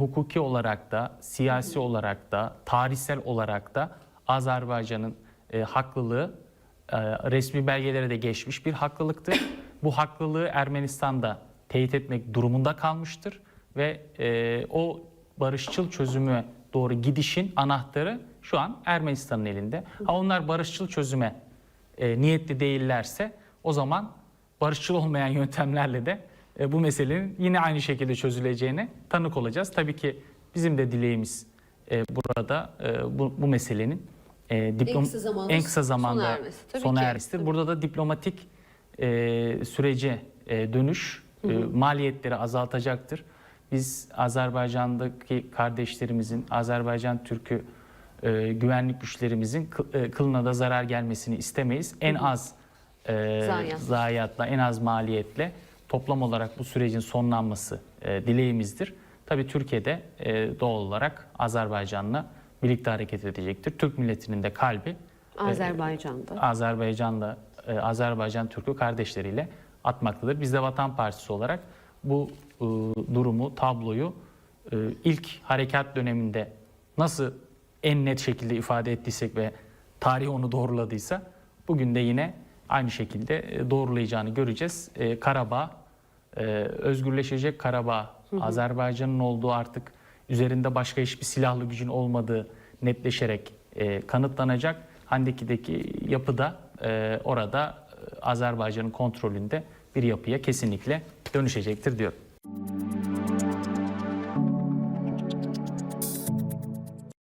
hukuki olarak da, siyasi olarak da, tarihsel olarak da Azerbaycan'ın e, haklılığı e, resmi belgelere de geçmiş bir haklılıktır. Bu haklılığı Ermenistan'da teyit etmek durumunda kalmıştır ve e, o barışçıl çözüme doğru gidişin anahtarı şu an Ermenistan'ın elinde. Ha onlar barışçıl çözüme e, niyetli değillerse o zaman barışçıl olmayan yöntemlerle de e, bu meselenin yine aynı şekilde çözüleceğine tanık olacağız. Tabii ki bizim de dileğimiz e, burada e, bu, bu meselenin e, diplom kısa zamanda en kısa zamanda sona ermesi. Tabii sona ki. ermesidir. Burada da diplomatik e, sürece e, dönüş e, maliyetleri azaltacaktır. Biz Azerbaycan'daki kardeşlerimizin, Azerbaycan Türk'ü e, güvenlik güçlerimizin kı- e, kılına da zarar gelmesini istemeyiz. En az e, Zayiat. zayiatla, en az maliyetle toplam olarak bu sürecin sonlanması e, dileğimizdir. Tabii Türkiye'de e, doğal olarak Azerbaycan'la birlikte hareket edecektir. Türk milletinin de kalbi Azerbaycan'da. Azerbaycan'da e, Azerbaycan Türk'ü kardeşleriyle atmaktadır. Biz de Vatan Partisi olarak bu e, durumu, tabloyu e, ilk harekat döneminde nasıl en net şekilde ifade ettiysek ve tarih onu doğruladıysa bugün de yine aynı şekilde e, doğrulayacağını göreceğiz. E, Karabağ, e, özgürleşecek Karabağ, Azerbaycan'ın olduğu artık üzerinde başka hiçbir silahlı gücün olmadığı netleşerek e, kanıtlanacak. Handeki'deki yapı da e, orada Azerbaycan'ın kontrolünde bir yapıya kesinlikle dönüşecektir diyorum.